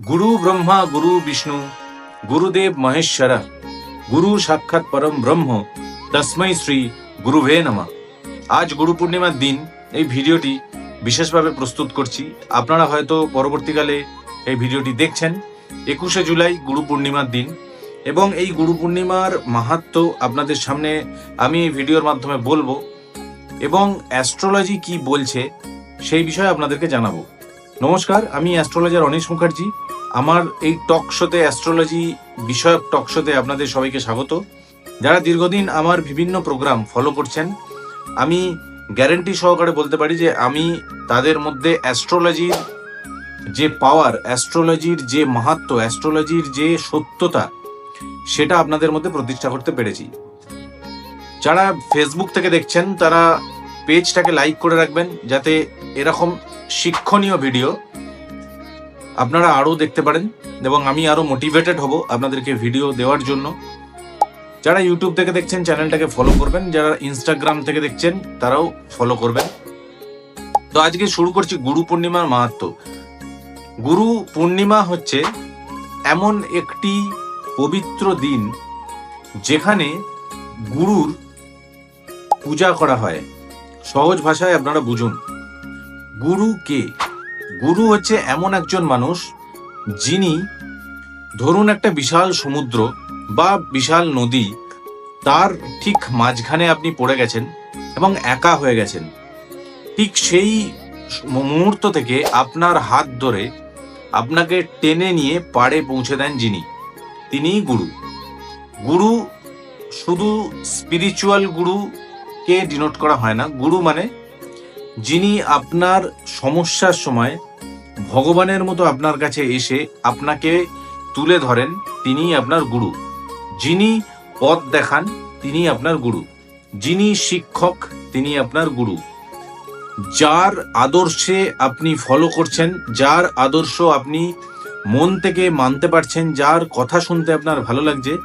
গুরু ব্রহ্মা গুরু বিষ্ণু গুরুদেব মহেশ্বর গুরু সাক্ষাৎ পরম ব্রহ্ম তস্মৈ শ্রী গুরুভে নমঃ আজ গুরু পূর্ণিমার দিন। এই ভিডিওটি বিশেষভাবে প্রস্তুত করছি। আপনারা হয়তো পরবর্তীকালে এই ভিডিওটি দেখছেন। একুশে জুলাই গুরু পূর্ণিমার দিন। এবং এই গুরু পূর্ণিমার মাহাত্ম আপনাদের সামনে আমি এই ভিডিওর মাধ্যমে বলব। এবং অ্যাস্ট্রোলজি কি বলছে, সেই বিষয়ে আপনাদেরকে জানাব। নমস্কার, আমি অ্যাস্ট্রোলজার অনিশ মুখার্জি। আমার এই টক শোতে অ্যাস্ট্রোলজি বিষয়ক টক শোতে আপনাদের সবাইকে স্বাগত। যারা দীর্ঘদিন আমার বিভিন্ন প্রোগ্রাম ফলো করছেন, আমি গ্যারেন্টি সহকারে বলতে পারি যে আমি তাদের মধ্যে অ্যাস্ট্রোলজির যে পাওয়ার অ্যাস্ট্রোলজির যে মাহাত্ম অ্যাস্ট্রোলজির যে সত্যতা, সেটা আপনাদের মধ্যে প্রতিষ্ঠা করতে পেরেছি। যারা ফেসবুক থেকে দেখছেন, তারা পেজটাকে লাইক করে রাখবেন, যাতে এরকম শিক্ষণীয় ভিডিও আপনারা আরও দেখতে পারেন এবং আমি আরও মোটিভেটেড হব আপনাদেরকে ভিডিও দেওয়ার জন্য। যারা ইউটিউব থেকে দেখছেন চ্যানেলটাকে ফলো করবেন। যারা ইনস্টাগ্রাম থেকে দেখছেন, তারাও ফলো করবেন। তো আজকে শুরু করছি গুরু পূর্ণিমার মাহাত্ম। গুরু পূর্ণিমা হচ্ছে এমন একটি পবিত্র দিন যেখানে গুরুর পূজা করা হয়। সহজ ভাষায় আপনারা বুঝুন। গুরু কে? গুরু হচ্ছে এমন একজন মানুষ যিনি ধরুন একটা বিশাল সমুদ্র বা বিশাল নদী, তার ঠিক মাঝখানে আপনি পড়ে গেছেন এবং একা হয়ে গেছেন। ঠিক সেই মুহূর্ত থেকে আপনার হাত ধরে আপনাকে টেনে নিয়ে পাড়ে পৌঁছে দেন যিনি। তিনিই গুরু। গুরু শুধু স্পিরিচুয়াল গুরুকে ডিনোট করা হয় না। গুরু মানে যিনি আপনার সমস্যার সময় ভগবানের মতো আপনার কাছে এসে আপনাকে তুলে ধরেন, তিনিই আপনার গুরু। যিনি পথ দেখান তিনি আপনার গুরু। যিনি শিক্ষক তিনি আপনার গুরু। যার আদর্শে আপনি ফলো করছেন, যার আদর্শ আপনি মন থেকে মানতে পারছেন, যার কথা শুনতে আপনার ভালো লাগছে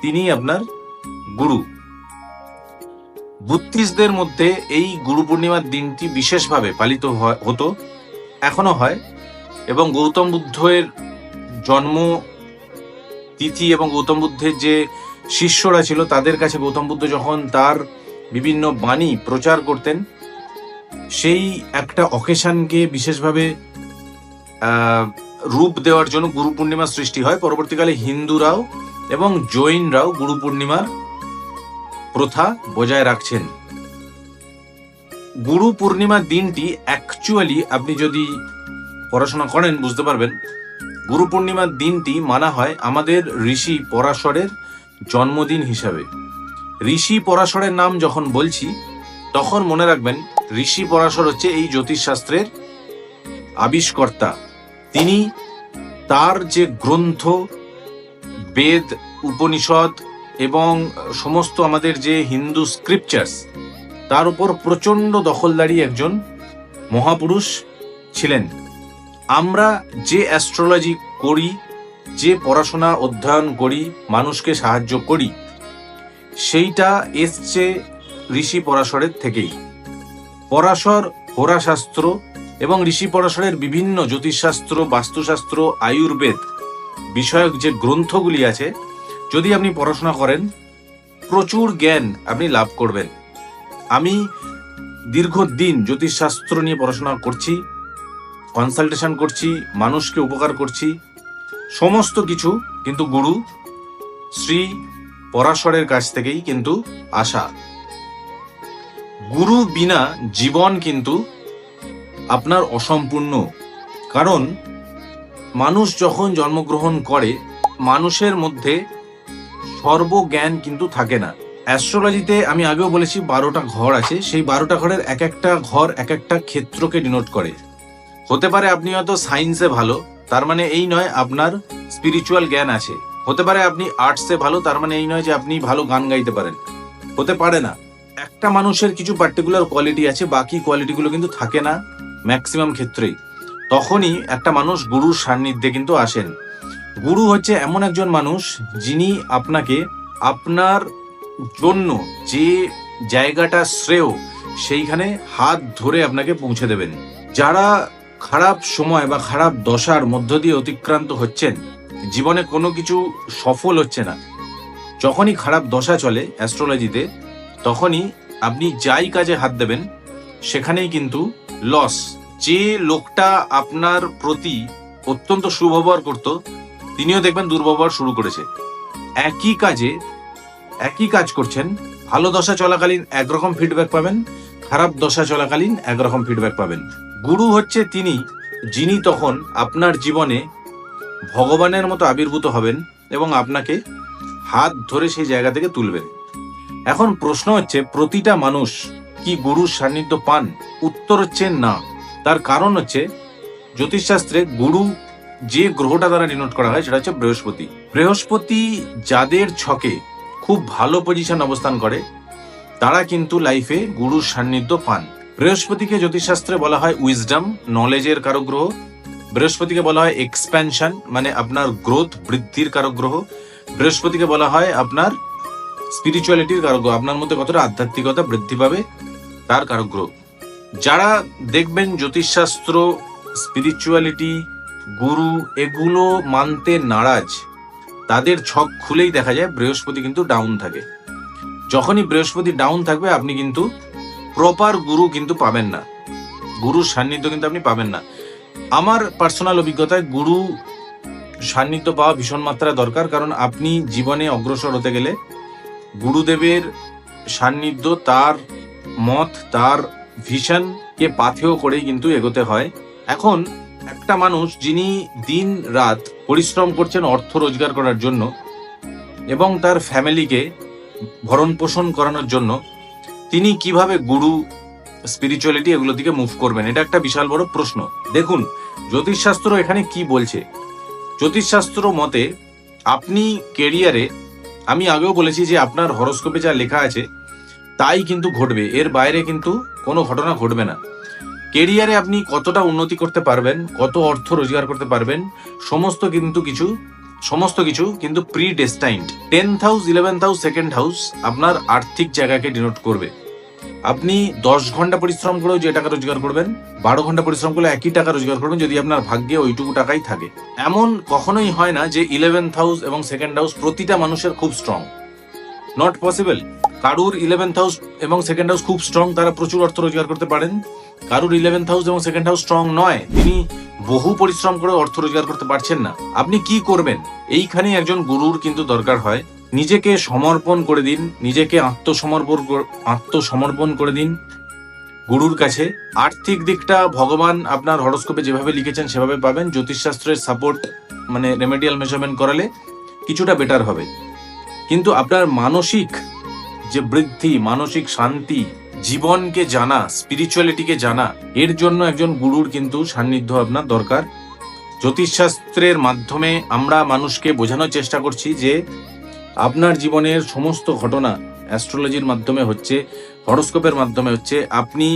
তিনি আপনার গুরু। বুদ্ধিস্টদের মধ্যে এই গুরু পূর্ণিমার দিনটি বিশেষভাবে পালিত হতো এখনও হয়, এবং গৌতম বুদ্ধের জন্ম তিথি এবং গৌতম বুদ্ধের যে শিষ্যরা ছিল, তাদের কাছে গৌতম বুদ্ধ যখন তার বিভিন্ন বাণী প্রচার করতেন, সেই একটা অকেশনকে বিশেষভাবে রূপ দেওয়ার জন্য গুরু পূর্ণিমা সৃষ্টি হয়। পরবর্তীকালে হিন্দুরাও এবং জৈনরাও গুরু পূর্ণিমার প্রথা বজায় রাখছেন। গুরু পূর্ণিমার দিনটি অ্যাকচুয়ালি আপনি যদি পড়াশোনা করেন, বুঝতে পারবেন। গুরু পূর্ণিমার দিনটি মানা হয় আমাদের ঋষি পরাশরের জন্মদিন হিসাবে। ঋষি পরাশরের নাম যখন বলছি, তখন মনে রাখবেন ঋষি পরাশর হচ্ছে এই জ্যোতিষশাস্ত্রের আবিষ্কর্তা। তিনি তার যে গ্রন্থ, বেদ, উপনিষদ এবং সমস্ত আমাদের যে হিন্দু স্ক্রিপচার্স তার উপর প্রচণ্ড দখলদারি একজন মহাপুরুষ ছিলেন। আমরা যে অ্যাস্ট্রোলজি করি, যে পড়াশোনা অধ্যয়ন করি, মানুষকে সাহায্য করি, সেইটা এসছে ঋষি পরাশরের থেকেই। পরাশর হোরাশাস্ত্র এবং ঋষি পরাশরের বিভিন্ন জ্যোতিষশাস্ত্র, বাস্তুশাস্ত্র, আয়ুর্বেদ বিষয়ক যে গ্রন্থগুলি আছে যদি আপনি পড়াশোনা করেন, প্রচুর জ্ঞান আপনি লাভ করবেন। আমি দীর্ঘদিন জ্যোতিষশাস্ত্র নিয়ে পড়াশোনা করছি কনসালটেশন করছি, মানুষকে উপকার করছি, সমস্ত কিছু কিন্তু গুরু, শ্রী পরাশরের কাছ থেকেই কিন্তু আসা। গুরু বিনা জীবন কিন্তু আপনার অসম্পূর্ণ। কারণ, মানুষ যখন জন্মগ্রহণ করে, মানুষের মধ্যে সর্বজ্ঞান কিন্তু থাকে না। অ্যাস্ট্রোলজিতে আমি আগেও বলেছি বারোটা ঘর আছে। সেই বারোটা ঘরের এক একটা ঘর এক একটা ক্ষেত্রকে ডিনোট করে। হতে পারে আপনি হয়তো সায়েন্সে ভালো, তার মানে এই নয় আপনার স্পিরিচুয়াল জ্ঞান আছে। হতে পারে আপনি আর্টসে ভালো, তার মানে এই নয় যে আপনি ভালো গান গাইতে পারেন। হতে পারে না। একটা মানুষের কিছু পার্টিকুলার কোয়ালিটি আছে, বাকি কোয়ালিটিগুলো কিন্তু থাকে না ম্যাক্সিমাম ক্ষেত্রেই। তখনই একটা মানুষ গুরুর সান্নিধ্যে কিন্তু আসেন। গুরু হচ্ছে এমন একজন মানুষ যিনি আপনাকে আপনার জন্য যে জায়গাটা শ্রেয়, সেইখানে হাত ধরে আপনাকে পৌঁছে দেবেন। যারা খারাপ সময় বা খারাপ দশার মধ্য দিয়ে অতিক্রান্ত হচ্ছেন, জীবনে কোনো কিছু সফল হচ্ছে না। যখনই খারাপ দশা চলে অ্যাস্ট্রোলজিতে, তখনই আপনি যাই কাজে হাত দেবেন, সেখানেই কিন্তু লস। যে লোকটা আপনার প্রতি অত্যন্ত সুব্যবহার করত তিনিও দেখবেন দুর্ব্যবহার শুরু করেছে। একই কাজে একই কাজ করছেন, ভালো দশা চলাকালীন একরকম ফিডব্যাক পাবেন, খারাপ দশা চলাকালীন একরকম ফিডব্যাক পাবেন। গুরু হচ্ছে তিনি, যিনি তখন আপনার জীবনে ভগবানের মতো আবির্ভূত হবেন এবং আপনাকে হাত ধরে সেই জায়গা থেকে তুলবেন। এখন প্রশ্ন হচ্ছে, প্রতিটা মানুষ কি গুরুর সান্নিধ্য পান? উত্তর হচ্ছে না। তার কারণ হচ্ছে, জ্যোতিষশাস্ত্রে গুরু যে গ্রহটা দ্বারা ডিনোট করা হয় সেটা হচ্ছে বৃহস্পতি। বৃহস্পতি যাদের ছকে খুব ভালো পজিশন অবস্থান করে, তারা কিন্তু লাইফে গুরুর সান্নিধ্য পান। বৃহস্পতিকে জ্যোতিষশাস্ত্রে বলা হয় উইজডম নলেজের কারক গ্রহ বৃহস্পতিকে বলা হয় এক্সপ্যানশন মানে আপনার গ্রোথ বৃদ্ধির কারক গ্রহ বৃহস্পতিকে বলা হয় আপনার স্পিরিচুয়ালিটির কারক গ্রহ আপনার মধ্যে কতটা আধ্যাত্মিকতা বৃদ্ধি পাবে, তার কারক গ্রহ যারা দেখবেন জ্যোতিষশাস্ত্র স্পিরিচুয়ালিটি গুরু এগুলো মানতে নারাজ, তাদের ছক খুলেই দেখা যায় বৃহস্পতি কিন্তু ডাউন থাকে। যখনই বৃহস্পতি ডাউন থাকবে, আপনি কিন্তু প্রপার গুরু কিন্তু পাবেন না। গুরুর সান্নিধ্য কিন্তু আপনি পাবেন না। আমার পার্সোনাল অভিজ্ঞতায় গুরু সান্নিধ্য পাওয়া ভীষণ মাত্রায় দরকার, কারণ আপনি জীবনে অগ্রসর হতে গেলে গুরুদেবের সান্নিধ্য, তার মত, তার ভিশনকে পাথেয় করেই কিন্তু এগোতে হয়। এখন একটা মানুষ যিনি দিন রাত পরিশ্রম করছেন, অর্থ রোজগার করার জন্য এবং তার ফ্যামিলিকে ভরণ পোষণ করানোর জন্য, তিনি কীভাবে গুরু স্পিরিচুয়ালিটি এগুলো দিকে মুভ করবেন? এটা একটা বিশাল বড় প্রশ্ন। দেখুন, জ্যোতিষশাস্ত্র এখানে কি বলছে? জ্যোতিষশাস্ত্র মতে আপনি কেরিয়ারে আমি আগেও বলেছি যে আপনার হরস্কোপে যা লেখা আছে, তাই কিন্তু ঘটবে। এর বাইরে কিন্তু কোনো ঘটনা ঘটবে না। কেরিয়ারে আপনি কতটা উন্নতি করতে পারবেন, কত অর্থ রোজগার করতে পারবেন, সমস্ত কিন্তু কিছু, সমস্ত কিছু কিন্তু predestined tenth house eleventh house second house আপনার আর্থিক জায়গাকে ডিনোট করবে। আপনি দশ ঘণ্টা পরিশ্রম করেও যে টাকা রোজগার করবেন, বারো ঘণ্টা পরিশ্রম করলে একই টাকা রোজগার করবেন যদি আপনার ভাগ্যে ওইটুকু টাকাই থাকে। এমন কখনোই হয় না যে ইলেভেন্থ হাউস এবং সেকেন্ড হাউস প্রতিটা মানুষের খুব স্ট্রং নট পসিবল কারুর ইলেভেন্থ হাউস এবং সেকেন্ড হাউস খুব স্ট্রং তারা প্রচুর অর্থ রোজগার করতে পারেন। কারুর ইলেভেন্থ হাউস এবং সেকেন্ড হাউস স্ট্রং নয়, তিনি বহু পরিশ্রম করে অর্থ রোজগার করতে পারছেন না। আপনি কি করবেন? এইখানেই একজন গুরুর কিন্তু দরকার হয়। নিজেকে সমর্পণ করে দিন, নিজেকে আত্মসমর্পণ আত্মসমর্পণ করে দিন গুরুর কাছে। আর্থিক দিকটা ভগবান আপনার হরস্কোপে যেভাবে লিখেছেন সেভাবে পাবেন। জ্যোতিষশাস্ত্রের সাপোর্ট মানে রেমেডিয়াল মেজারমেন্ট করালে কিছুটা বেটার হবে। কিন্তু আপনার মানসিক যে বৃদ্ধি, মানসিক শান্তি, জীবনকে জানা স্পিরিচুয়ালিটিকে জানা, এর জন্য একজন গুরুর কিন্তু সান্নিধ্য আপনার দরকার। জ্যোতিষশাস্ত্রের মাধ্যমে আমরা মানুষকে বোঝানোর চেষ্টা করছি যে আপনার জীবনের সমস্ত ঘটনা অ্যাস্ট্রোলজির মাধ্যমে হচ্ছে হরস্কোপের মাধ্যমে হচ্ছে, আপনি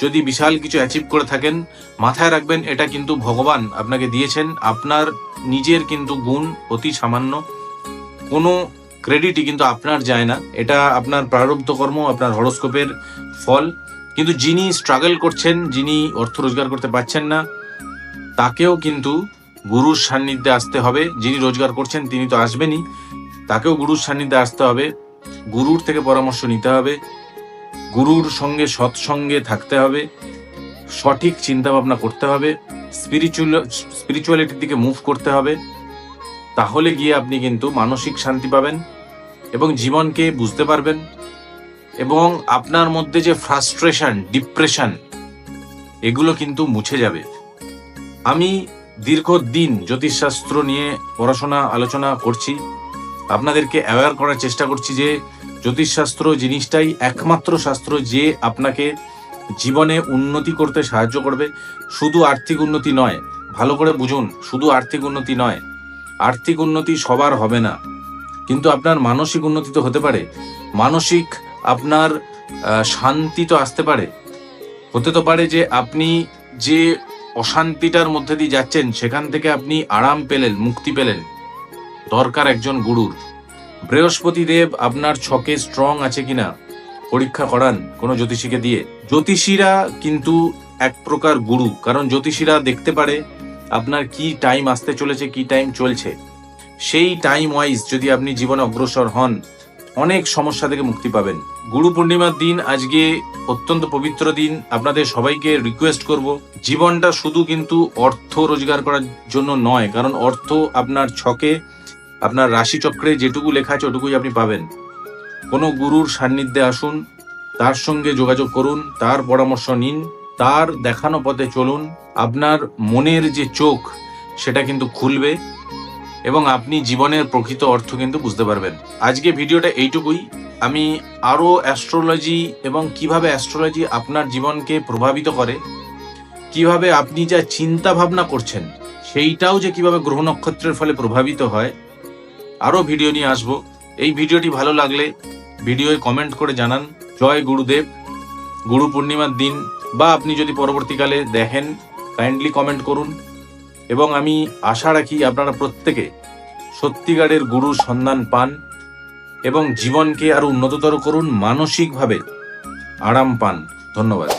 যদি বিশাল কিছু অ্যাচিভ করে থাকেন, মাথায় রাখবেন এটা কিন্তু ভগবান আপনাকে দিয়েছেন। আপনার নিজের কিন্তু গুণ অতি সামান্য। কোনো ক্রেডিটই কিন্তু আপনার যায় না। এটা আপনার প্রারব্ধ কর্ম, আপনার হরস্কোপের ফল। কিন্তু যিনি স্ট্রাগল করছেন, যিনি অর্থ রোজগার করতে পারছেন না, তাকেও কিন্তু গুরুর সান্নিধ্যে আসতে হবে। যিনি রোজগার করছেন, তিনি তো আসবেনই। তাকেও গুরুর সান্নিধ্যে আসতে হবে। গুরুর থেকে পরামর্শ নিতে হবে। গুরুর সঙ্গে সৎসঙ্গে থাকতে হবে। সঠিক চিন্তা ভাবনা করতে হবে। স্পিরিচুয়াল স্পিরিচুয়ালিটির দিকে মুভ করতে হবে। তাহলে গিয়ে আপনি কিন্তু মানসিক শান্তি পাবেন। এবং জীবনকে বুঝতে পারবেন এবং আপনার মধ্যে যে ফ্রাস্ট্রেশন ডিপ্রেশন এগুলো কিন্তু মুছে যাবে। আমি দীর্ঘদিন জ্যোতিষশাস্ত্র নিয়ে পড়াশোনা, আলোচনা করছি। আপনাদেরকে অ্যাওয়্যার করার চেষ্টা করছি যে জ্যোতিষশাস্ত্র জিনিসটাই একমাত্র শাস্ত্র যে আপনাকে জীবনে উন্নতি করতে সাহায্য করবে। শুধু আর্থিক উন্নতি নয়, ভালো করে বুঝুন, শুধু আর্থিক উন্নতি নয়, আর্থিক উন্নতি সবার হবে না। কিন্তু আপনার মানসিক উন্নতি তো হতে পারে। মানসিক আপনার শান্তি তো আসতে পারে। হতে তো পারে যে আপনি যে অশান্তিটার মধ্যে দিয়ে যাচ্ছেন, সেখান থেকে আপনি আরাম পেলেন, মুক্তি পেলেন। দরকার একজন গুরুর। বৃহস্পতি দেব আপনার ছকে স্ট্রং আছে কিনা, পরীক্ষা করান কোনো জ্যোতিষীকে দিয়ে। জ্যোতিষীরা কিন্তু এক প্রকার গুরু, কারণ জ্যোতিষীরা দেখতে পারে আপনার কি টাইম আসতে চলেছে, কি টাইম চলছে। সেই টাইম ওয়াইজ যদি আপনি জীবনে অগ্রসর হন, অনেক সমস্যা থেকে মুক্তি পাবেন। গুরু পূর্ণিমার দিন, আজকে অত্যন্ত পবিত্র দিন, আপনাদের সবাইকে রিকোয়েস্ট করব, জীবনটা শুধু কিন্তু অর্থ রোজগার করার জন্য নয়, কারণ অর্থ আপনার ছকে, আপনার রাশিচক্রে যেটুকু লেখা আছে ওটুকুই আপনি পাবেন। কোনো গুরুর সান্নিধ্যে আসুন, তার সঙ্গে যোগাযোগ করুন, তার পরামর্শ নিন, তার দেখানো পথে চলুন, আপনার মনের যে চোখ, সেটা কিন্তু খুলবে। এবং আপনি জীবনের প্রকৃত অর্থ কিন্তু বুঝতে পারবেন। আজকে ভিডিওটা এইটুকুই। আমি আরও অ্যাস্ট্রোলজি এবং কীভাবে অ্যাস্ট্রোলজি আপনার জীবনকে প্রভাবিত করে, কীভাবে আপনি যা চিন্তা ভাবনা করছেন, সেইটাও যে কীভাবে গ্রহ নক্ষত্রের ফলে প্রভাবিত হয়, আরও ভিডিও নিয়ে আসব। এই ভিডিওটি ভালো লাগলে ভিডিওয় কমেন্ট করে জানান, জয় গুরুদেব, গুরু পূর্ণিমার দিন। বা আপনি যদি পরবর্তীকালে দেখেন, কাইন্ডলি কমেন্ট করুন। এবং আমি আশা রাখি আপনারা প্রত্যেকে সত্যিকারের গুরুর সন্ধান পান এবং জীবনকে আরও উন্নততর করুন, মানসিকভাবে আরাম পান। ধন্যবাদ।